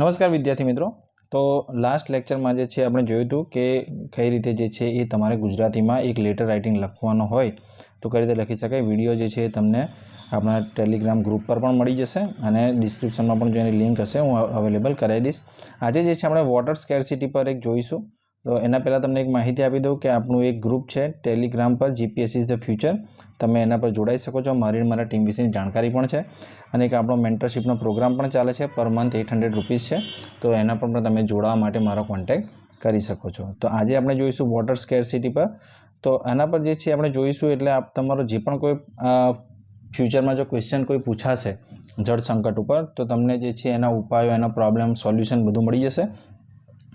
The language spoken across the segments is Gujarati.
નમસ્કાર વિદ્યાર્થી મિત્રો. તો લાસ્ટ લેક્ચરમાં જે છે આપણે જોયું હતું કે કઈ રીતે જે છે એ તમારે ગુજરાતીમાં એક લેટર રાઇટિંગ લખવાનો હોય, તો કઈ રીતે લખી શકાય? વીડિયો જે છે એ તમને આપણા ટેલિગ્રામ ગ્રુપ પર પણ મળી જશે અને ડિસ્ક્રિપ્શનમાં પણ જો એની લિંક હશે, હું અવેલેબલ કરાવી દઈશ. આજે જે છે આપણે વોટર સ્કેરસિટી પર એક જોઈશું. તો એના પહેલાં તમને એક માહિતી આપી દઉં કે આપણું એક ગ્રુપ છે ટેલિગ્રામ પર જીપીએસ ઇઝ ધ ફ્યુચર તમે એના પર જોડાઈ શકો છો. મારી મારા ટીમ વિશેની જાણકારી પણ છે. અને એક આપણો મેન્ટરશીપનો પ્રોગ્રામ પણ ચાલે છે. Per month eight hundred rupees છે. તો એના પર પણ તમે જોડાવા માટે મારો કોન્ટેક્ટ કરી શકો છો. તો આજે આપણે જોઈશું વોટર સ્કેરસિટી પર. તો આના પર જે છે આપણે જોઈશું એટલે આપ તમારો જે પણ કોઈ ફ્યુચરમાં જો ક્વેશ્ચન કોઈ પૂછાશે જળ સંકટ ઉપર, તો તમને જે છે એના ઉપાયો, એના પ્રોબ્લેમ સોલ્યુશન બધું મળી જશે.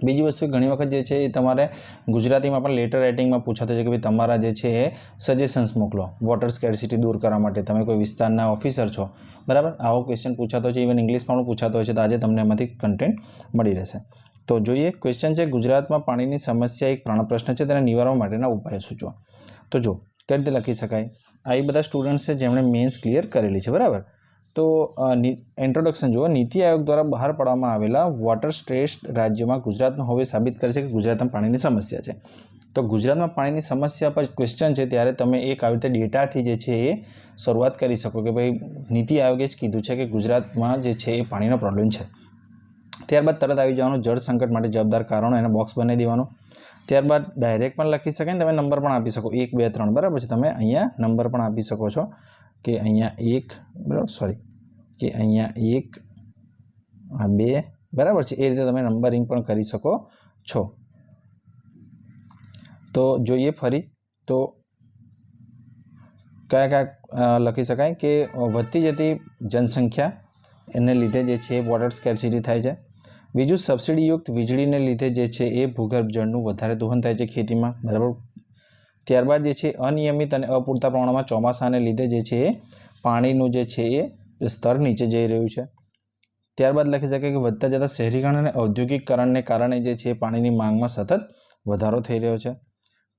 બીજી વસ્તુ ઘણી વખત જે છે એ તમારે ગુજરાતીમાં પણ લેટર રાઇટિંગમાં પૂછાતું છે કે ભાઈ તમારા જે છે એ સજેશન્સ મોકલો. વોટર સ્કેરસિટી દૂર કરવા માટે. તમે કોઈ વિસ્તારના ઓફિસર છો. બરાબર? આવો ક્વેશ્ચન પૂછાતો છે. ઇવન ઇંગ્લિશમાં પણ પૂછાતો હોય છે તો આજે તમને એમાંથી કન્ટેન્ટ મળી રહેશે. તો જોઈએ ક્વેશ્ચન છે, ગુજરાતમાં પાણીની સમસ્યા એક પ્રાણ પ્રશ્ન છે. તેને નિવારવા માટેના ઉપાય સૂચવો. તો જો, કઈ રીતે લખી શકાય? આ બધા સ્ટુડન્ટ્સ છે જેમણે મેન્સ ક્લિયર કરેલી છે. બરાબર? તો ઇન્ટ્રોડક્શન જુઓ. નીતિ આયોગ દ્વારા બહાર પાડવામાં આવેલા વોટર શ્રેષ્ઠ રાજ્યમાં ગુજરાતનું હવે સાબિત કરે છે કે ગુજરાતમાં પાણીની સમસ્યા છે. તો ગુજરાતમાં પાણીની સમસ્યા પર ક્વેશ્ચન છે, ત્યારે તમે એક આવી રીતે ડેટાથી જે છે એ શરૂઆત કરી શકો કે ભાઈ, નીતિ આયોગે જ કીધું છે કે ગુજરાતમાં જે છે એ પાણીનો પ્રોબ્લેમ છે. ત્યારબાદ તરત આવી જવાનું જળ સંકટ માટે જવાબદાર કારણો, એને બોક્સ બનાવી દેવાનું. ત્યારબાદ ડાયરેક્ટ પણ લખી શકાય ને તમે નંબર પણ આપી શકો. એક, બે, ત્રણ, બરાબર છે? તમે અહીંયા નંબર પણ આપી શકો છો કે અહીંયા એક, બરાબર સોરી કે અહીંયા એક, આ બે, બરાબર છે? એ રીતે તમે નંબરિંગ પણ કરી શકો છો. તો જોઈએ ફરી, તો કયા કયા લખી શકાય કે વધતી જતી જનસંખ્યા એને લીધે જે છે વોટર સ્કેરસિટી થાય છે. બીજું સબસિડીયુક્ત વીજળીને લીધે જે છે એ ભૂગર્ભ જળનું વધારે દોહન થાય છે ખેતીમાં, બરાબર? ત્યારબાદ જે છે અનિયમિત અને અપૂરતા પ્રમાણમાં ચોમાસાને લીધે જે છે એ પાણીનું જે છે એ સ્તર નીચે જઈ રહ્યું છે. ત્યારબાદ લખી શકાય કે વધતા જતા શહેરીકરણ અને ઔદ્યોગિકરણને કારણે જે છે પાણીની માંગમાં સતત વધારો થઈ રહ્યો છે.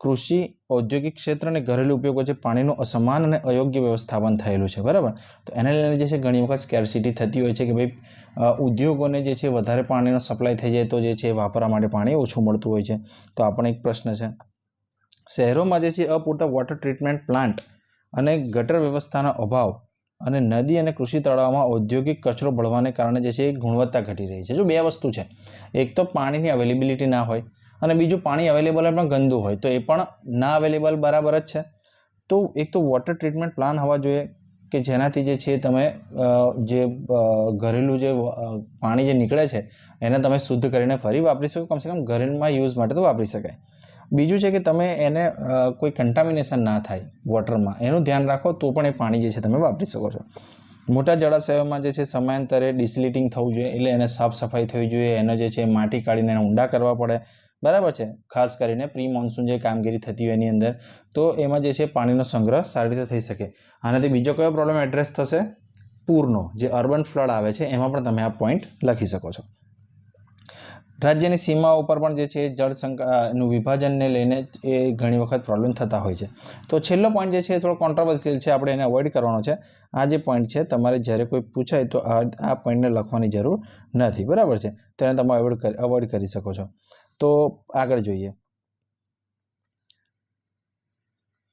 કૃષિ, ઔદ્યોગિક ક્ષેત્ર અને ઘરેલુ ઉપયોગ વચ્ચે પાણીનું અસમાન અને અયોગ્ય વ્યવસ્થાપન થયેલું છે, બરાબર? તો એને લઈને જે છે ઘણી વખત સ્કેરસિટી થતી હોય છે કે ભાઈ ઉદ્યોગોને જે છે વધારે પાણીનો સપ્લાય થઈ જાય તો જે છે વાપરવા માટે પાણી ઓછું મળતું હોય છે. તો આ પણ એક પ્રશ્ન છે. શહેરોમાં જે છે અપૂરતા વોટર ટ્રીટમેન્ટ પ્લાન્ટ અને ગટર વ્યવસ્થાનો અભાવ અને નદી અને કૃષિ તળાવમાં ઔદ્યોગિક કચરો ભળવાને કારણે જે છે ગુણવત્તા ઘટી રહી છે. જો બે વસ્તુ છે. એક તો પાણીની અવેલેબિલિટી ના હોય અને બીજું પાણી અવેલેબલ પણ ગંદુ હોય, તો એ પણ ના અવેલેબલ બરાબર જ છે. તો એક તો વોટર ટ્રીટમેન્ટ પ્લાન હોવા જોઈએ કે જેનાથી જે છે તમે જે ઘરેલું જે પાણી જે નીકળે છે, એને તમે શુદ્ધ કરીને ફરી વાપરી શકો, કમસે કમ ઘરેમાં યુઝ માટે તો વાપરી શકાય. બીજું છે કે તમે એને કોઈ કન્ટામિનેશન ના થાય વોટરમાં એનું ધ્યાન રાખો તો પણ એ પાણી જે છે તમે વાપરી શકો છો. મોટા જળાશયોમાં જે છે સમયાંતરે ડિસલિટિંગ થવું જોઈએ, એટલે એને સાફ સફાઈ થવી જોઈએ, એનો જે છે માટી કાઢીને એને ઊંડા કરવા પડે બરાબર છે. ખાસ કરીને પ્રી મોન્સૂન જે કામગીરી થતી હોય એની અંદર, તો એમાં જે છે પાણીનો સંગ્રહ સારી રીતે થઈ શકે. આનાથી બીજો કયો પ્રોબ્લેમ એડ્રેસ થશે? પૂરનો, જે અર્બન ફ્લડ આવે છે, એમાં પણ તમે આ પોઈન્ટ લખી શકો છો. રાજ્યની સીમાઓ ઉપર પણ જે છે જળનું વિભાજનને લઈને એ ઘણી વખત પ્રોબ્લેમ થતા હોય છે. તો છેલ્લો પોઈન્ટ જે છે એ થોડો કોન્ટ્રોવર્સિયલ છે, આપણે એને અવોઇડ કરવાનો છે. આ જે પોઈન્ટ છે, તમારે જ્યારે કોઈ પૂછાય તો આ પોઈન્ટને લખવાની જરૂર નથી. બરાબર છે? તેને તમે અવોઇડ અવોઇડ કરી શકો છો. તો આગળ જોઈએ.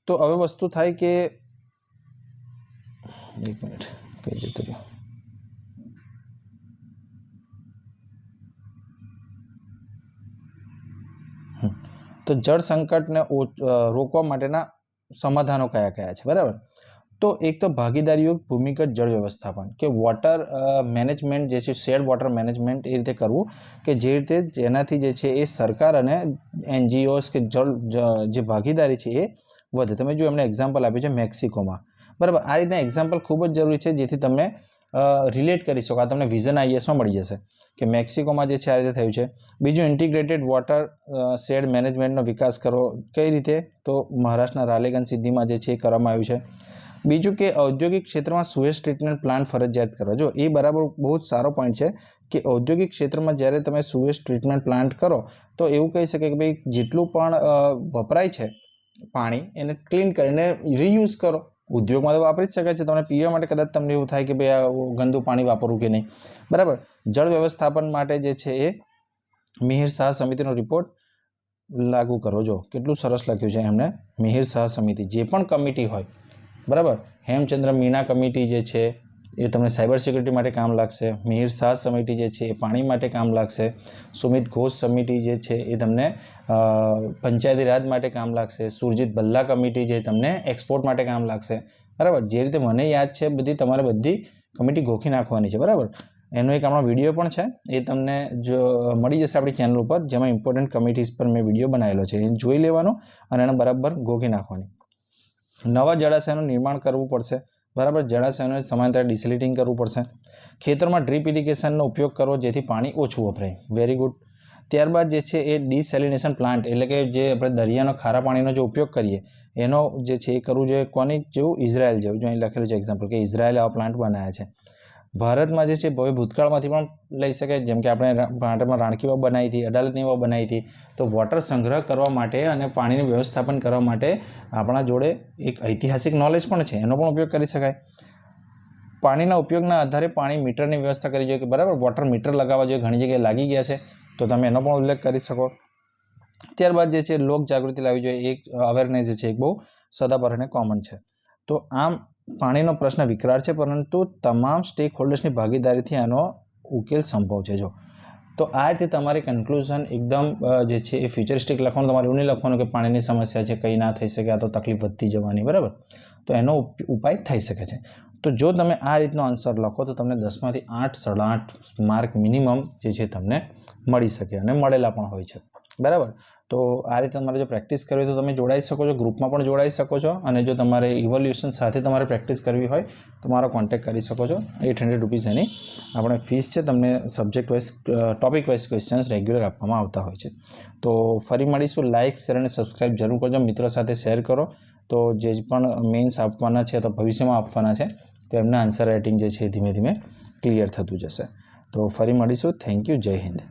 તો હવે વસ્તુ થાય કે એક મિનિટ, કઈ જતું તો જળ સંકટને રોકવા માટેના સમાધાનો કયા કયા છે? બરાબર? તો એક તો ભાગીદારીયુક્ત ભૂમિગત જળ વ્યવસ્થાપન કે વોટર મેનેજમેન્ટ જે છે શેડ વોટર મેનેજમેન્ટ એ રીતે કરવું કે જે રીતે જેનાથી જે છે એ સરકાર અને એનજીઓસ કે જળ, જે ભાગીદારી છે એ વધે. તમે જો એમને એક્ઝામ્પલ આપ્યું છે મેક્સિકોમાં. બરાબર? આ રીતના એક્ઝામ્પલ ખૂબ જ જરૂરી છે જેથી તમે રિલેટ કરી શકો. આ તમને વિઝન આઈએસમાં મળી જશે કે મેક્સિકોમાં જે છે આ રીતે થયું છે. બીજું ઇન્ટિગ્રેટેડ વોટર શેડ મેનેજમેન્ટનો વિકાસ કરવો કઈ રીતે? તો મહારાષ્ટ્રના રાલેગન સિદ્ધિમાં જે છે એ કરવામાં આવ્યું છે. બીજું કે ઔદ્યોગિક ક્ષેત્રમાં સુએસ ટ્રીટમેન્ટ પ્લાન્ટ ફરજિયાત કરવા જો એ બરાબર બહુ જ સારો પોઈન્ટ છે કે ઔદ્યોગિક ક્ષેત્રમાં જ્યારે તમે સુએસ ટ્રીટમેન્ટ પ્લાન્ટ કરો, તો એવું કહી શકે કે ભાઈ જેટલું પણ વપરાય છે પાણી એને ક્લીન કરીને રિયુઝ કરો. ઉદ્યોગમાં તો વાપરી જ શકાય છે. તમને પીવા માટે કદાચ તમને એવું થાય કે ભાઈ આ ગંદુ પાણી વાપરવું કે નહીં. બરાબર? જળ વ્યવસ્થાપન માટે જે છે એ મિહિર શાહ સમિતિનો રિપોર્ટ લાગુ કરો. જો કેટલું સરસ લખ્યું છે એમણે મિહિર શાહ સમિતિ. જે પણ કમિટી હોય બરાબર? હેમચંદ્ર મીણા કમિટી જે છે, એ તમને સાયબર સિક્યુરિટી માટે કામ લાગશે. મિહિર શાહ સમિતિ જે છે, એ પાણી માટે કામ લાગશે. સુમિત ઘોષ સમિતિ જે છે, એ તમને પંચાયતી રાજ માટે કામ લાગશે. સુરજીત ભલ્લા કમિટી જે તમને એક્સપોર્ટ માટે કામ લાગશે. બરાબર? જે રીતે મને યાદ છે, બધી તમારે બધી કમિટી ગોખી નાખવાની છે. બરાબર? એનો એક આપણો વીડિયો પણ છે, એ તમને જો, મળી જશે આપણી ચેનલ ઉપર, જેમાં ઇમ્પોર્ટન્ટ કમિટીઝ પર મેં વીડિયો બનાવેલો છે. એ જોઈ લેવાનો અને એને બરાબર ગોખી નાખવાની. નવા જળાશયનું નિર્માણ કરવું પડશે. બરાબર, જળાશયોને સમાંતર ડિસિલિટિંગ કરવું પડશે. ખેતરમાં ડ્રીપ ઇરિગેશનનો ઉપયોગ કરવો જેથી પાણી ઓછું વપરાય. વેરી ગુડ ત્યારબાદ જે છે એ ડિસેલિનેશન પ્લાન્ટ, એટલે કે જે આપણે દરિયાનો ખારા પાણીનો જે ઉપયોગ કરીએ, એનો જે છે એ કરવું જોઈએ કોની? જેવું ઇઝરાયલ જેવું, જો અહીં લખેલું છે એક્ઝામ્પલ કે ઇઝરાયલ આવા પ્લાન્ટ બનાવ્યા છે. ભારતમાં જે છે હવે ભૂતકાળમાંથી પણ લઈ શકાય જેમ કે આપણે ભારતમાં રાણકી વાવ બનાવી હતી અડાલતની વાવ બનાવી હતી. તો વોટર સંગ્રહ કરવા માટે અને પાણીનું વ્યવસ્થાપન કરવા માટે આપણા જોડે એક ઐતિહાસિક નોલેજ પણ છે, એનો પણ ઉપયોગ કરી શકાય. પાણીના ઉપયોગના આધારે પાણી મીટરની વ્યવસ્થા કરી જોઈએ કે બરાબર વોટર મીટર લગાવવા જોઈએ, ઘણી જગ્યાએ લાગી ગયા છે. તો તમે એનો પણ ઉલ્લેખ કરી શકો. ત્યારબાદ જે છે, લોક જાગૃતિ લાવવી જોઈએ એક અવેરનેસ જે છે એક બહુ સદાબહાર અને કોમન છે. તો આમ પાણીનો પ્રશ્ન વિકરાળ છે, પરંતુ તમામ સ્ટેક હોલ્ડર્સની ભાગીદારીથી આનો ઉકેલ સંભવ છે. જો, તો આ રીતે તમારે કન્ક્લુઝન એકદમ જે છે એ ફ્યુચરિસ્ટિક લખવાનું, તમારે એવું નહીં લખવાનું કે પાણીની સમસ્યા છે, કંઈ ના થઈ શકે, આ તો તકલીફ વધતી જવાની, બરાબર? તો એનો ઉપ- ઉપાય થઈ શકે છે. તો જો તમે આ રીતનો આન્સર લખો, તો તમને દસમાંથી આઠ સાડા આઠ માર્ક મિનિમમ જે છે તમને મળી શકે, અને મળેલા પણ હોય છે. બરાબર? તો આ રીતે તમારે જો પ્રેક્ટિસ કરવી તો તમે જોડાઈ શકો છો, ગ્રુપમાં પણ જોડાઈ શકો છો અને જો તમારે ઇવોલ્યુશન સાથે તમારે પ્રેક્ટિસ કરવી હોય તો મારો કોન્ટેક્ટ કરી શકો છો. એટ હંડ્રેડ રૂપીઝ એની આપણે ફીસ છે, તમને subject wise topic wise questions regular આપવામાં આવતા હોય છે. તો ફરી મળીશું. લાઇક શેર અને સબસ્ક્રાઇબ જરૂર કરજો. મિત્રો સાથે શેર કરો. તો જે પણ મેન્સ આપવાના છે અથવા ભવિષ્યમાં આપવાના છે, તો એમના આન્સર રાઇટિંગ જે છે ધીમે ધીમે ક્લિયર થતું જશે. તો ફરી મળીશું. થેન્ક યુ જય હિન્દ.